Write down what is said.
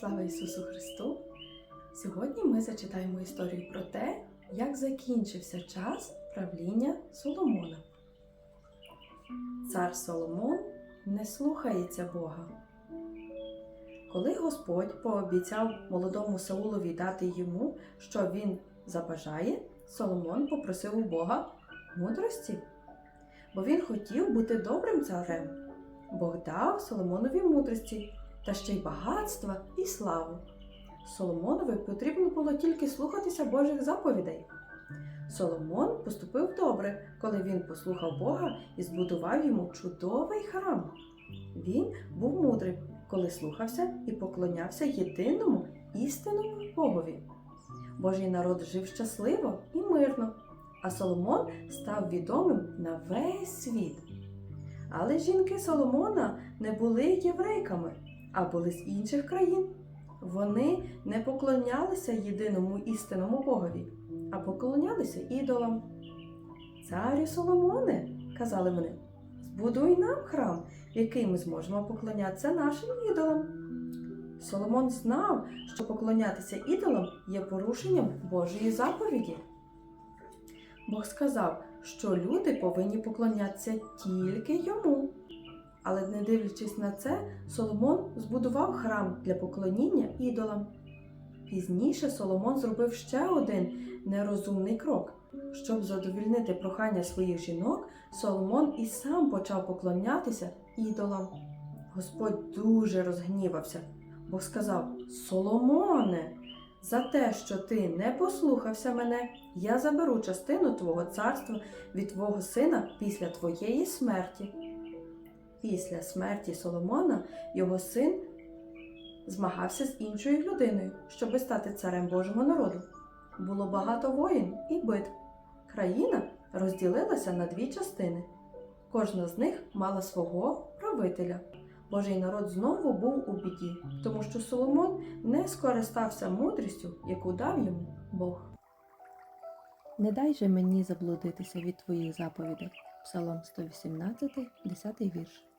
Слава Ісусу Христу! Сьогодні ми зачитаємо історію про те, як закінчився час правління Соломона. Цар Соломон не слухається Бога. Коли Господь пообіцяв молодому Саулові дати йому, що він забажає, Соломон попросив у Бога мудрості, бо він хотів бути добрим царем. Бог дав Соломонові мудрості та ще й багатства і славу. Соломонові потрібно було тільки слухатися Божих заповідей. Соломон поступив добре, коли він послухав Бога і збудував йому чудовий храм. Він був мудрим, коли слухався і поклонявся єдиному істинному Богові. Божий народ жив щасливо і мирно, а Соломон став відомим на весь світ. Але жінки Соломона не були єврейками, а були з інших країн. Вони не поклонялися єдиному істинному Богові, а поклонялися ідолам. Царю Соломоне, казали вони, збудуй нам храм, який ми зможемо поклонятися нашим ідолам. Соломон знав, що поклонятися ідолам є порушенням Божої заповіді. Бог сказав, що люди повинні поклонятися тільки йому. Але не дивлячись на це, Соломон збудував храм для поклоніння ідолам. Пізніше Соломон зробив ще один нерозумний крок. Щоб задовільнити прохання своїх жінок, Соломон і сам почав поклонятися ідолам. Господь дуже розгнівався, бо сказав: Соломоне, за те, що ти не послухався мене, я заберу частину твого царства від твого сина після твоєї смерті. Після смерті Соломона його син змагався з іншою людиною, щоби стати царем Божого народу. Було багато воїн і битв. Країна розділилася на дві частини. Кожна з них мала свого правителя. Божий народ знову був у біді, тому що Соломон не скористався мудрістю, яку дав йому Бог. Не дай же мені заблудитися від твоїх заповідей. Псалом 118, 10 вірш.